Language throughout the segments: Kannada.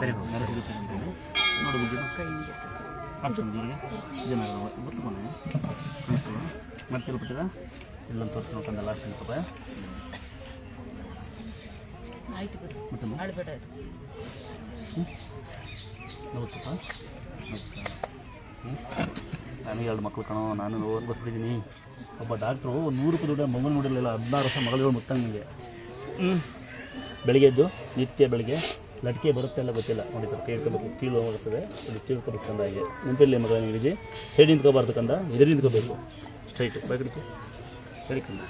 ಸರಿ ಎರಡು ಮಕ್ಕಳು ಕಣೋ ನಾನು ಓದ್ಬಿಟ್ಟಿದ್ದೀನಿ ಒಬ್ಬ ಡಾಕ್ಟ್ರು ನೂರು ರೂಪಾಯಿ ದುಡ್ಡು ಮಗನ ನೋಡಿರಲಿಲ್ಲ ಹದಿನಾರು ವರ್ಷ ಮಗಳು ಮುಟ್ಟಂಗೆ ಹ್ಞೂ ಬೆಳಿಗ್ಗೆ ಎದ್ದು ನಿತ್ಯ ಬೆಳಿಗ್ಗೆ ಲಟ್ಕೆ ಬರುತ್ತೆ ಅಲ್ಲ ಗೊತ್ತಿಲ್ಲ. ನೋಡಿ ಸ್ವಲ್ಪ ಕೈ ಇಟ್ಕೋಬೇಕು ಕೀಳು ಹೋಗುತ್ತದೆ ಅದು ತಿಳ್ಕೊಬೇಕು ಕಂದ ಹಾಗೆ. ನೆನಪಿರಲಿ ಮಗ ನಿಮಗೆ ಸೈಡ್ ನಿಂತ್ಕೋಬಾರ್ದು ಕಂದ. ಎದುರು ನಿಂತ್ಕೋಬೇಕು. ಸ್ಟ್ರೈಟ್ ಬೈಕಡಿಕೆ ಹೇಳಿ ಕಂದ.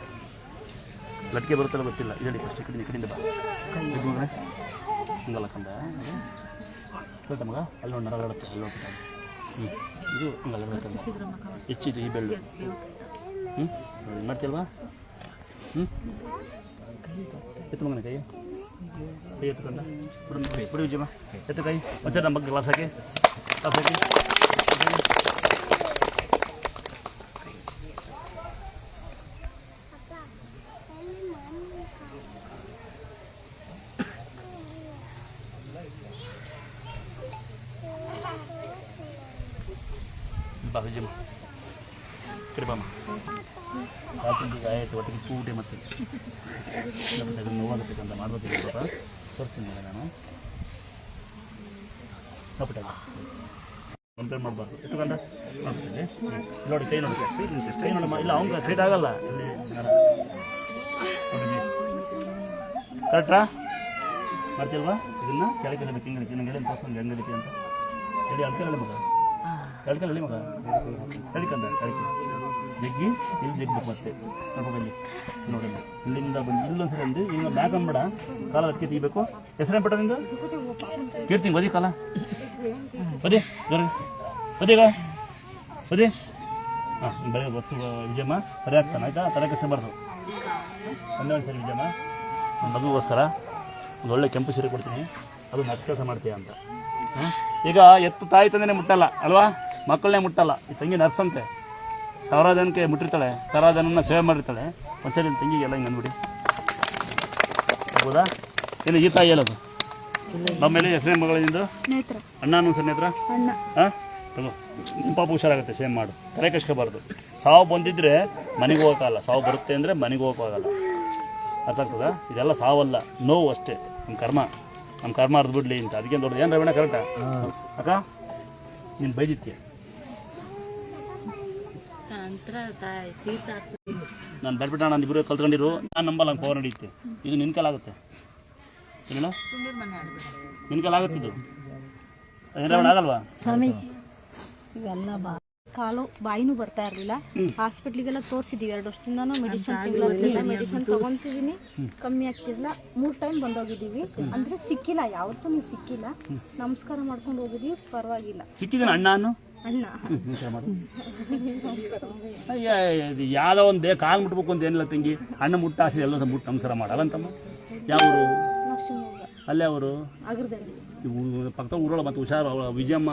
ಲಟ್ಕೆ ಬರುತ್ತಲ್ಲ ಗೊತ್ತಿಲ್ಲ. ಹೇಳಿ ಫಸ್ಟ್ ಈ ಕಡೆ, ಈ ಕಡೆಯಿಂದ ಬಾ. ಹಂಗಲ್ಲ ಕಂದ. ಹೇಳ್ತ ಮಗ? ಅಲ್ಲಿ ನೋಡಿ ನರಗಡುತ್ತೆ ಅಲ್ಲಿ ಹೋಗ್ತಾ ಹ್ಞೂ ಇದು ಹಂಗಲ್ಲ ಬೇಕಂದ ಹೆಚ್ಚಿದು ಈ ಬೆಳ್ಳು. ಹ್ಞೂ ಮಾಡ್ತಿಲ್ವಾ ಹ್ಞೂ ಎತ್ತು ಮಗನ ಕೈ ಕೈ ಎತ್ತುಕೊಂಡ ಬಿಡು ಬಿಡಿ ಬಿಡು ವಿಜಯಮ್ಮ ಎತ್ತು ಕೈ ಒಂದ್ಸರಿ ನಮ್ಮ ಬಗ್ಗೆ ಗ್ಲಾಸ್ ಹಾಕಿ ಗ್ಲಾಸ್ ಹಾಕಿ ಬಾ ವಿಜಯಮ್ಮ ಕಡೆ ಬಾಮ್ಮ ರಾತ್ರಿ ಗಾಯ ಆಯ್ತು ಒಟ್ಟಿಗೆ ಕೂಟೆ ಮತ್ತೆ ಮತ್ತೆ ಅದನ್ನು ನೋವಾಗುತ್ತೆ ಅಂತ ಮಾಡ್ಬೇಕು ಪಾಪ ತೋರಿಸ್ತೀನಿ ಮೇಡಮ್ ನಾನು. ನೋಡ್ಬಿಟ್ಟಾಗ ಫೋನ್ಪೇ ಮಾಡಬಾರ್ದು. ಎತ್ತುಕೊಂಡ ನೋಡ್ತೀನಿ ನೋಡಿ, ಕೈ ನೋಡಿ ಅಷ್ಟೇ ನಿಂತು ಸ್ಟ್ರೈಟ್ ನೋಡಮ್ಮ? ಇಲ್ಲ ಅವ್ನು ಸ್ಟ್ರೈಟ್ ಆಗಲ್ಲ. ಕರೆಕ್ಟ್ರಾ ಮಾಡ್ತಿಲ್ವಾ ಇದನ್ನ ಕೆಳಗೆ ಬೇಕು ಹಿಂಗೆ ಹಿಂಗೆ ಹೇಳಿ ತೋರಿಸ್ಕೊಂಡು ಅಂತ. ಹಿಡಿತಿ ಅಂತ ಹೇಳಿ ಮಗ. ಅಳ್ಕೊಳ್ಳಿ ಮಗ. ಕಳಿಕಂದ ಕಳಿಕ ಜಗ್ಗಿ, ಇಲ್ಲಿ ಜಗ್ಬೇಕು ಮತ್ತೆ. ನೋಡಿ ಇಲ್ಲಿಂದ ಬಂದು ಇಲ್ಲೊಂದ್ಸರಿ ಅಂದು ಈಗ ಬ್ಯಾಕ್ ಅಂದ್ಬೇಡ. ಕಾಲ ಅದಕ್ಕೆ ತೆಗಿಬೇಕು. ಹೆಸರೇನು ಬಿಟ್ಟ ನಿಂದು? ಕೇಳ್ತೀನಿ ಬದಿ ಕಾಲ. ಬದಿ ಬದಿ ಬದಿಗ ಬದಿ. ಹಾಂ ಬೆಳಗ್ಗೆ ಬಸ್ಸು ವಿಜಯಮ್ಮ. ಸರಿ ಆಗ್ತಾನೆ, ಆಯ್ತಾ? ತಲೆ ಕಷ್ಟಬಾರ್ದು ಹನ್ನೆರಡು ಸರಿ ವಿಜಯಮ್ಮ. ನಮ್ಮ ಮಗುಗೋಸ್ಕರ ಒಂದು ಒಳ್ಳೆ ಕೆಂಪು ಸೀರೆ ಕೊಡ್ತೀನಿ. ಅದು ನಷ್ಟ ಕೆಲಸ ಮಾಡ್ತೀಯ ಅಂತ. ಈಗ ಎತ್ತು ತಾಯಿ ತಂದೆನೇ ಮುಟ್ಟಲ್ಲ, ಅಲ್ವಾ? ಮಕ್ಕಳನ್ನೇ ಮುಟ್ಟಲ್ಲ. ಈ ತಂಗಿ ನರ್ಸ್ ಅಂತೆ ಸಾವಿರ ಜನಕ್ಕೆ ಮುಟ್ಟಿರ್ತಾಳೆ. ಸಾವಿರ ಜನನ ಸೇವೆ ಮಾಡಿರ್ತಾಳೆ. ಒಂದ್ಸರಿ ನಿನ್ನ ತಂಗಿಗೆ ಎಲ್ಲ ಹಿಂಗೆ ಅಂದ್ಬಿಡಿ. ಹೌದಾ? ಏನು ಈ ತಾಯಿ ಹೇಳೋದು. ನಮ್ಮೇಲೆ ಹೆಸರೇ ಮಗಳಿಂದು ಅಣ್ಣ ಅನ್ನೋ ನೇತ್ರ ಹಾಂ? ತಗೋ. ಪಾಪ ಹುಷಾರಾಗುತ್ತೆ ಸೇಮ್ ಮಾಡು. ತಲೆ ಕಷ್ಟಬಾರ್ದು ಸಾವು ಬಂದಿದ್ರೆ ಮನೆಗೆ ಹೋಗೋಕ್ಕಾಗಲ್ಲ. ಸಾವು ಬರುತ್ತೆ ಅಂದರೆ ಮನೆಗೆ ಹೋಗೋಕ್ಕಾಗಲ್ಲ. ಅರ್ಥ ಆಗ್ತದಾ? ಇದೆಲ್ಲ ಸಾವಲ್ಲ. ನೋವು ಅಷ್ಟೇ. ನಮ್ಮ ಕರ್ಮ. ನಮ್ಮ ಕರ್ಮ ಅರ್ದು ಬಿಡ್ಲಿ ಅಂತ. ಅದಕ್ಕೆ ದೊಡ್ಡದು? ಏನು ರವಣ ಕರೆಕ್ಟಾ ಅಕ್ಕ ನೀನು ಬೈದಿತ್ಯ ತೀರ್ಥ ನಾನು ಬೆಳ್ಬಿಟ್ಟು ನಾನು ಇಬ್ಬರು ಕಲ್ತ್ಕೊಂಡಿರು ನಾನು ನಂಬಲ್ಲ ಹಂಗೆ ಪವರ್ ನಡೀತೆ ಇದು ನಿನ್ನ ಕೈಲಾಗುತ್ತೆ ಏನಿಲ್ಲ? ನಿನ್ನ ಕೈಲಾಗುತ್ತೆ ಇದು. ಏನು ಆಗಲ್ವಾ? ಸ್ವಾಮಿ ಇವೆಲ್ಲ ಬಾ. ಕಾಲು ಬಾಯಿನೂ ಬರ್ತಾ ಇರಲಿಲ್ಲ. ಹಾಸ್ಪಿಟ್ಲಿಗೆಲ್ಲ ತೋರಿಸಿದೀವಿ ಎರಡು ವರ್ಷದಿಂದನೂ ಮೆಡಿಸಿನ್ ತಿಂಗಳಿಲ್ಲ ಮೆಡಿಸಿನ್ ತಗೊಂತಿದೀನಿ. ಕಮ್ಮಿ ಆಗ್ತಿರಲಿಲ್ಲ. ಮೂರು ಟೈಮ್ ಬಂದೋಗಿದ್ದೀವಿ. ಅಂದ್ರೆ ಸಿಕ್ಕಿಲ್ಲ ಯಾವತ್ತೂ ನೀವು ಸಿಕ್ಕಿಲ್ಲ. ನಮಸ್ಕಾರ ಮಾಡ್ಕೊಂಡು ಹೋಗಿದ್ವಿ ಪರವಾಗಿಲ್ಲ. ಸಿಕ್ಕಿದ್ದೀನಿ ಅಣ್ಣ ಯಾವುದೋ ಒಂದು ದೇ ಕಾಲು ಮುಟ್ಬೇಕು ಅಂತ ಏನಿಲ್ಲ ತಂಗಿ. ಅಣ್ಣ ಮುಟ್ಟ ಆಸೆ ಎಲ್ಲ ಮುಟ್ಟು ನಮಸ್ಕಾರ ಮಾಡಲ್ಲ ಅಂತಮ್ಮ ಯಾವರು ಅಲ್ಲೇ ಅವರು ಪಕ್ಕದ ಊರೊಳ ಮತ್ತು ಹುಷಾರು ವಿಜಯಮ್ಮ